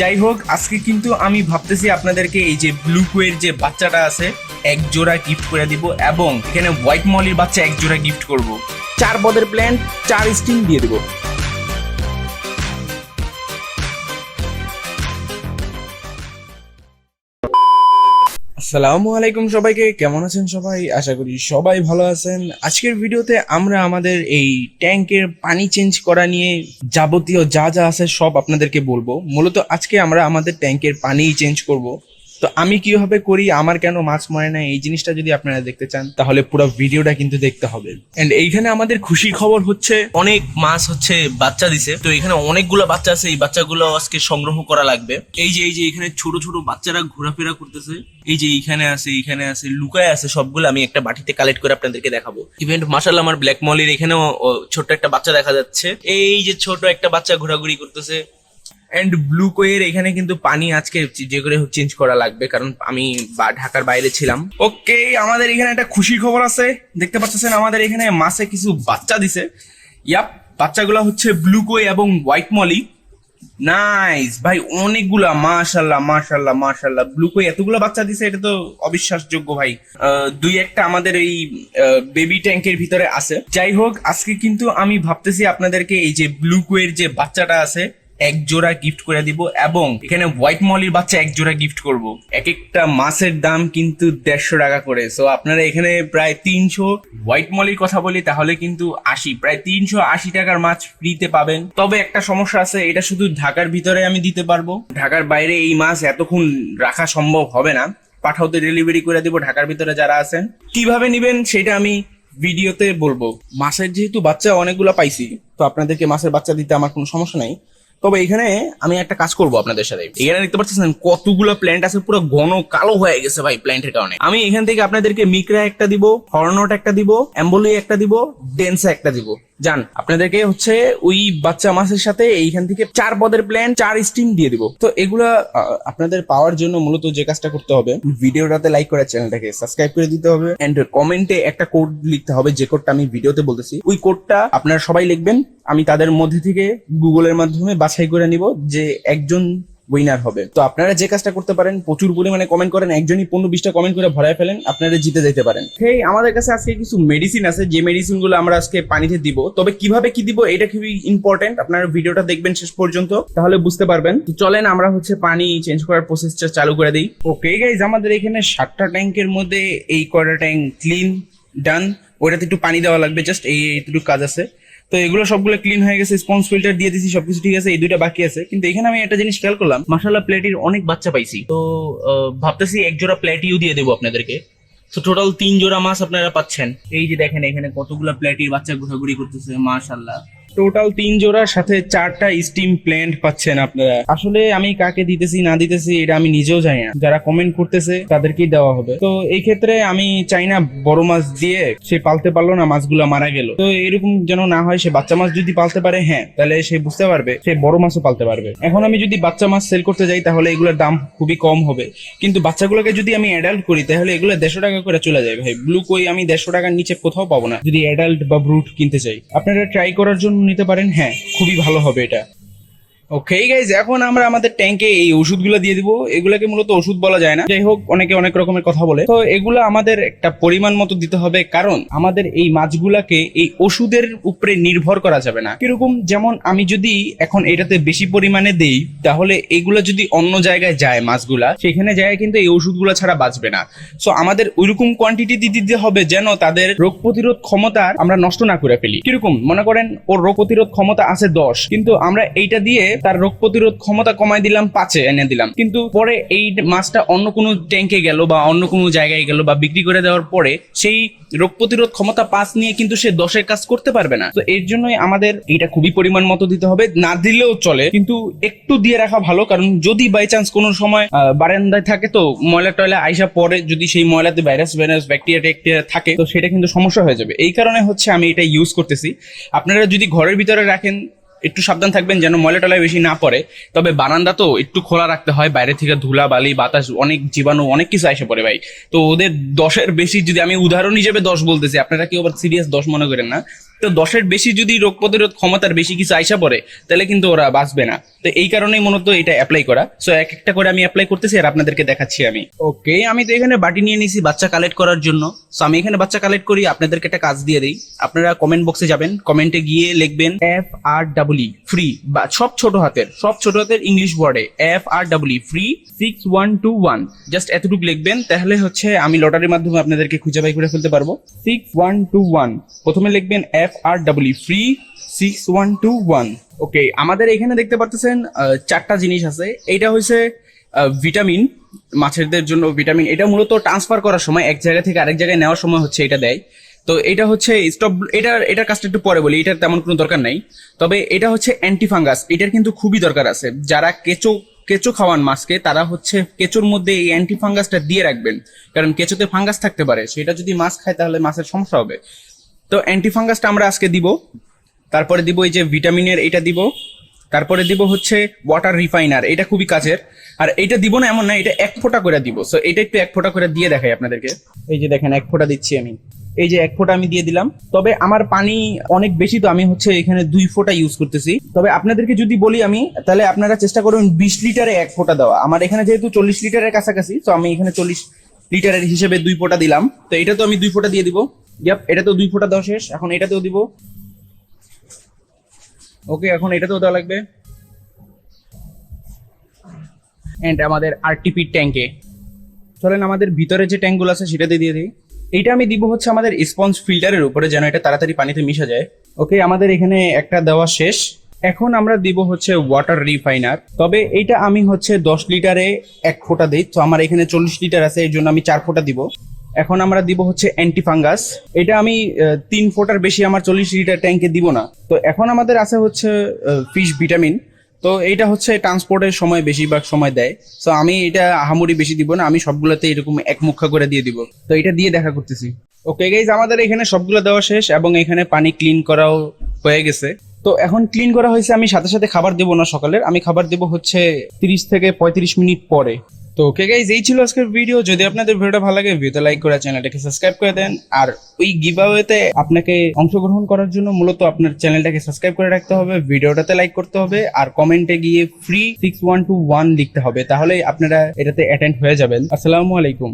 যাই হোক, আজকে কিন্তু আমি ভাবতেছি আপনাদেরকে এই যে ব্লু কুয়ের যে বাচ্চাটা আছে, এক জোড়া গিফট করে দিব এবং এখানে হোয়াইট মলির বাচ্চা এক জোড়া গিফট করব। চার বদের প্ল্যান চার স্টিং দিয়ে দেবো। আসসালামু আলাইকুম সবাইকে, কেমন আছেন সবাই? আশা করি সবাই ভালো আছেন। আজকের ভিডিওতে আমরা আমাদের এই ট্যাঙ্কের পানি চেঞ্জ করা নিয়ে যাবতীয় যা যা আছে সব আপনাদেরকে বলব। মূলত আজকে আমরা আমাদের ট্যাঙ্কের পানি চেঞ্জ করব। তো আমি কীভাবে করি, আমার কেন মাছ মরে না এই জিনিসটা যদি আপনারা দেখতে চান, তাহলে পুরো ভিডিওটা কিন্তু দেখতে হবে। এন্ড এইখানে আমাদের খুশির খবর হচ্ছে, অনেক মাছ হচ্ছে বাচ্চা দিছে। তো এখানে অনেকগুলো বাচ্চা আছে, এই বাচ্চাগুলো আজকে সংগ্রহ করা লাগবে। এই যে এই যে এখানে ছোট ছোট বাচ্চারা ঘোরাফেরা করতেছে, এই যে এইখানে আছে এইখানে আছে, লুকায় আছে সবগুলো, আমি একটা বাটিতে কালেক্ট করে আপনাদেরকে দেখাবো। ইভেন্ট মাসাল আমার ব্ল্যাক মলির এখানেও ছোট্ট একটা বাচ্চা দেখা যাচ্ছে। এই যে ছোট একটা বাচ্চা ঘোরাঘুরি করতেছে এন্ড ব্লু কোয়ের এখানে কিন্তু পানি আজকে যে করে চেঞ্জ করা লাগবে, কারণ আমি ঢাকার বাইরে ছিলাম। ওকে আমাদের এখানে একটা খুশির খবর আছে। দেখতে পাচ্ছেন, আমাদের এখানে মাসে কিছু বাচ্চা দিছে। ইয়াপ বাচ্চাগুলো হচ্ছে ব্লু কোয়ে এবং হোয়াইট মলি নাইস ভাই, অনেকগুলা মাশাল্লাহ মাশাল্লাহ মাশাল্লাহ ব্লু কোয়ে এতগুলো বাচ্চা দিছে, এটা তো অবিশ্বাসযোগ্য, ভাই। দুই একটা আমাদের এই বেবি ট্যাঙ্কের ভিতরে আছে। যাই হোক, আজকে কিন্তু আমি ভাবতেছি আপনাদেরকে এই যে ব্লু কোয়ের যে বাচ্চাটা আছে এক জোড়া গিফট করে দিব এবং এখানে হোয়াইট মলির বাচ্চা এক জোড়া গিফট করব। এক একটা মাছের দাম কিন্তু দেড়শো টাকা করে। সো আপনারা এখানে প্রায় তিনশো হোয়াইট মলির কথা বলি, তাহলে কিন্তু আশি, প্রায় তিনশো আশি টাকার মাছ ফ্রিতে পাবেন। তবে একটা সমস্যা আছে, এটা শুধু ঢাকার ভিতরে আমি দিতে পারব। ঢাকার বাইরে এই মাছ এতক্ষণ রাখা সম্ভব হবে না। পাঠাওতে ডেলিভারি করে দিব, ঢাকার ভিতরে যারা আছেন। কীভাবে নিবেন সেটা আমি ভিডিওতে বলব। মাছের যেহেতু বাচ্চা অনেকগুলো পাইছি, তো আপনাদেরকে মাছের বাচ্চা দিতে আমার কোনো সমস্যা নাই। তবে এখানে আমি একটা কাজ করব আপনাদের সাথে। এখানে দেখতে পাচ্ছেন কতগুলো প্ল্যান্ট আছে, পুরো ঘন কালো হয়ে গেছে ভাই প্ল্যান্টের কারণে। আমি এখান থেকে আপনাদেরকে মিকরা একটা দিব হর্নট একটা দিব অ্যাম্বলি একটা দিব ডেন্সা একটা দিব। জান আপনাদেরকে হচ্ছে ওই বাচ্চা মাছের সাথে এইখান থেকে চার পদের প্ল্যান চার স্টিম দিয়ে দিব। তো এগুলা আপনাদের পাওয়ার জন্য মূলত যে কাজটা করতে হবে, ভিডিওটাতে লাইক করে চ্যানেলটাকে সাবস্ক্রাইব করে দিতে হবে এন্ড কমেন্টে একটা কোড লিখতে হবে, যে কোডটা আমি ভিডিওতে বলতেছি। ওই কোডটা আপনারা সবাই লিখবেন, আমি তাদের মধ্যে থেকে গুগলের মাধ্যমে বাছাই করে নিব যে একজন উইনার হবে। তো আপনারা যে কাজটা করতে পারেন, প্রচুর পরিমাণে কমেন্ট করেন, একজনই পনেরো বিশটা কমেন্ট করে ভরায় ফেলেন, আপনারা জিতে যেতে পারেন। হেই আমাদের কাছে আজকে কিছু মেডিসিন আছে, যে মেডিসিনগুলো আমরা আজকে পানিতে দিব। তবে কীভাবে কি দিব এটা খুবই ইম্পর্টেন্ট আপনারা ভিডিওটা দেখবেন শেষ পর্যন্ত, তাহলে বুঝতে পারবেন। চলেন আমরা হচ্ছে পানি চেঞ্জ করার প্রসেসটা চালু করে দিই। ওকে গাইজ আমাদের এখানে সাতটা ট্যাঙ্কের মধ্যে এই কয়টা ট্যাঙ্ক ক্লিন ডান ওটাতে একটু পানি দেওয়া লাগবে জাস্ট এই, এইটুকু কাজ আছে। তো এগুলো সবগুলো ক্লিন হয়ে গেছে স্পঞ্জ ফিল্টার দিয়ে দিয়েছি সবকিছু ঠিক আছে, এই দুইটা বাকি আছে। কিন্তু এখানে আমি একটা জিনিস খেয়াল করলাম মাসাল্লাহ প্লেটির অনেক বাচ্চা পাইছি। তো ভাবতেছি এক জোড়া প্লেটিও দিয়ে দেবো আপনাদেরকে। তো টোটাল তিন জোড়া মাছ আপনারা পাচ্ছেন। এই যে দেখেন, এখানে কতগুলো প্লেটির বাচ্চা ঘোরাঘুরি করতেছে মাশাল্লাহ টোটাল তিন জোড়ার সাথে চারটা স্টিম প্ল্যান্ট পাচ্ছেন আপনারা। আসলে আমি কাকে দিতেছি, না দিতেছি, এটা আমি নিজেও জানি না। যারা কমেন্ট করতেছে, তাদেরকেই দেওয়া হবে। তো এই ক্ষেত্রে আমি চাই না বড় মাছ দিয়ে সে পালতে পারল না, মাছগুলো মারা গেল। তো এরকম যেন না হয়, সে বাচ্চা মাছ যদি পালতে পারে হ্যাঁ তাহলে সে বুঝতে পারবে, সে বড় মাছও পালতে পারবে। এখন আমি যদি বাচ্চা মাছ সেল করতে যাই, তাহলে এগুলোর দাম খুবই কম হবে। কিন্তু বাচ্চাগুলোকে যদি আমি অ্যাডাল্ট করি, তাহলে এগুলো দেড়শো টাকা করে চলে যায়। ভাই ব্লু কই আমি দেড়শো টাকার নিচে কোথাও পাবো না, যদি অ্যাডাল্ট বা ব্রুট কিনতে চাই। আপনারা ট্রাই করার জন্য নিতে পারেন? হ্যাঁ খুবই ভালো হবে এটা। ওকে গাইজ এখন আমরা আমাদের ট্যাঙ্কে এই ওষুধগুলো দিয়ে দিব। এগুলোকে মূলত ওষুধ বলা যায় না। যাই হোক, অনেকে অনেক রকমের কথা বলে। তো এগুলো আমাদের একটা পরিমাণ মতো দিতে হবে, কারণ আমাদের এই মাছগুলাকে এই ওষুধের উপরে নির্ভর করা যাবে না। কীরকম, যেমন আমি যদি এখন এটাতে বেশি পরিমাণে দেই, তাহলে এগুলো যদি অন্য জায়গায় যায় মাছগুলা, সেখানে যায় কিন্তু এই ওষুধগুলো ছাড়া বাঁচবে না। সো আমাদের ওইরকম কোয়ান্টিটি দিতে হবে যেন তাদের রোগ প্রতিরোধ ক্ষমতা আমরা নষ্ট না করে ফেলি। কীরকম, মনে করেন, ওর রোগ প্রতিরোধ ক্ষমতা আছে দশ, কিন্তু আমরা এইটা দিয়ে তার রোগ প্রতিরোধ ক্ষমতা কমাই দিলাম, পাঁচে এনে দিলাম। কিন্তু পরে এই মাছটা অন্য কোনো ট্যাঙ্কে গেল বা অন্য কোনো জায়গায় গেল বা বিক্রি করে দেওয়ার পরে সেই রোগ প্রতিরোধ ক্ষমতা পাঁচ নিয়ে কিন্তু সে দশের কাজ করতে পারবে না। তো এর জন্যই আমাদের এটা খুবই পরিমাণ মতো দিতে হবে, না দিলেও চলে, কিন্তু একটু দিয়ে রাখা ভালো, কারণ যদি বাই চান্স কোনো সময় বারান্দায় থাকে তো ময়লা টয়লা আইসা পরে যদি সেই ময়লাতে ভাইরাস ভাইরাস ব্যাকটেরিয়া ট্যাকটেরিয়া থাকে, তো সেটা কিন্তু সমস্যা হয়ে যাবে। এই কারণে হচ্ছে আমি এটা ইউজ করতেছি। আপনারা যদি ঘরের ভিতরে রাখেন একটু সাবধান থাকবেন যেন ময়লা টলায় বেশি না পড়ে। তবে বারান্দা তো একটু খোলা রাখতে হয়, বাইরে থেকে ধুলা, বালি, বাতাস, অনেক জীবাণু, অনেক কিছু আসে পড়ে ভাই। তো ওদের দশের বেশি যদি আমি উদাহরণ হিসেবে দশ বলতেছি, আপনারা কেউ আবার সিরিয়াস দশ মনে করেন না। তো দশের বেশি যদি রোগ প্রতিরোধ ক্ষমতার বেশি কিছু আইসা পড়ে, তাহলে কিন্তু ওরা বাঁচবে না। তো এই কারণেই মূলত এটা অ্যাপ্লাই করা। সো এক একটা করে আমি অ্যাপ্লাই করতেছি আর আপনাদেরকে দেখাচ্ছি আমি। ওকে আমি তো এখানে বাটি নিয়ে নিয়েছি বাচ্চা কালেক্ট করার জন্য। সো আমি এখানে বাচ্চা কালেক্ট করি, আপনাদেরকে একটা কাজ দিয়ে দিই। আপনারা কমেন্ট বক্সে যাবেন কমেন্টে গিয়ে লিখবেন এফ আর ডাবলি ফ্রি বা সব ছোট হাতের, সব ছোট হাতের ইংলিশ ওয়ার্ডে F R double E free six one two one just এতটুকু লিখবেন, তাহলে হচ্ছে আমি লটারির মাধ্যমে আপনাদেরকে খুঁজে বাই করে ফেলতে পারব। সিক্স ওয়ান টু ওয়ান প্রথমে লিখবেন F R double E free six one two one okay আমাদের এখানে দেখতে পারতেছেন চারটা জিনিস আছে। এইটা হচ্ছে ভিটামিন মাছেরদের জন্য ভিটামিন এটা মূলত ট্রান্সফার করার সময় এক জায়গা থেকে আরেক জায়গায় নেওয়ার সময় হচ্ছে এটা দেয়। তো এটা হচ্ছে স্টপ এটা, এটার কাজটা একটু পরে বলি, এটার তেমন কোনো দরকার নাই। তবে এটা হচ্ছে অ্যান্টিফাঙ্গাস এটার কিন্তু খুবই দরকার আছে। যারা কেঁচো কেঁচো খাওয়ান মাছকে, তারা হচ্ছে কেঁচোর মধ্যে এই অ্যান্টিফাঙ্গাসটা দিয়ে রাখবেন। কারণ কেঁচোতে ফাঙ্গাস থাকতে পারে। সেটা যদি মাছ খায়, তাহলে মাছের সমস্যা হবে। তো অ্যান্টিফাঙ্গাসটা আমরা আজকে দিব। তারপরে দিব এই যে ভিটামিনের এটা দিব। তারপরে দিব হচ্ছে ওয়াটার রিফাইনার এটা খুবই কাজের। আর এটা দিব না এমন না, এটা এক ফোঁটা করে দিব। সো এটা একটু এক ফোঁটা করে দিয়ে দেখাই আপনাদেরকে। এই যে দেখেন, এক ফোঁটা দিচ্ছি আমি। এই যে এক ফোঁটা আমি দিয়ে দিলাম। তবে আমার পানি অনেক বেশি, তো আমি হচ্ছে এখানে দুই ফোঁটা ইউজ করতেছি। তবে আপনাদেরকে যদি বলি আমি, তাহলে আপনারা চেষ্টা করুন বিশ লিটারে এক ফোঁটা দেওয়া। আমার এখানে যেহেতু চল্লিশ লিটারের কাছাকাছি, তো আমি এখানে চল্লিশ লিটারের হিসেবে দুই ফোঁটা দিলাম। তো এটা তো আমি দুই ফোঁটা দিয়ে দিব। ইয়াপ তো দুই ফোঁটা দেওয়া শেষ। এখন এটাতেও দিব। ওকে এখন এটাতেও দেওয়া লাগবে। এন্ড আমাদের আরটিপি ট্যাঙ্কে চলেন, আমাদের ভিতরে যে ট্যাঙ্কগুলো আছে, সেটাতে দিয়ে দিই। এইটা আমি দিব হচ্ছে আমাদের স্পঞ্জ ফিল্টারের উপরে, যেন এটা তাড়াতাড়ি পানিতে মিশে যায়। ওকে আমাদের এখানে একটা দেওয়া শেষ। এখন আমরা দিব হচ্ছে ওয়াটার রিফাইনার তবে এইটা আমি হচ্ছে দশ লিটারে এক ফোঁটা দিই। তো আমার এখানে চল্লিশ লিটার আছে এই জন্য আমি চার ফোঁটা দিব। এখন আমরা দিব হচ্ছে অ্যান্টিফাঙ্গাস এটা আমি তিন ফোটার বেশি আমার চল্লিশ লিটার ট্যাঙ্কে দিব না। তো এখন আমাদের আছে হচ্ছে ফিশ ভিটামিন তো এইটা হচ্ছে ট্রান্সপোর্টের সময় বেশিরভাগ সময় দেয়। তো আমি এটা আহামরি বেশি দিব না, আমি সবগুলোতে এরকম এক মুখা করে দিয়ে দিব। তো এটা দিয়ে দেখা করতেছি। ওকে গাইজ আমাদের এখানে সবগুলো দেওয়া শেষ এবং এখানে পানি ক্লিন করাও হয়ে গেছে। তো এখন ক্লিন করা হয়েছে, আমি সাথে সাথে খাবার দেবো না সকালের। আমি খাবার দেবো হচ্ছে তিরিশ থেকে পঁয়ত্রিশ মিনিট পরে। তো ওকে গাইজ এই ছিল আজকের ভিডিও যদি আপনাদের ভিডিওটা ভালো লাগে ভিডিওতে লাইক করে চ্যানেলটাকে সাবস্ক্রাইব করে দেন। আর ওই গিভাওয়েতে আপনাকে অংশগ্রহণ করার জন্য মূলত আপনার চ্যানেলটাকে সাবস্ক্রাইব করে রাখতে হবে ভিডিওটাতে লাইক করতে হবে, আর কমেন্টে গিয়ে free six one two one লিখতে হবে। তাহলে আপনারা এটাতে অ্যাটেন্ড হয়ে যাবেন। আসসালামু আলাইকুম।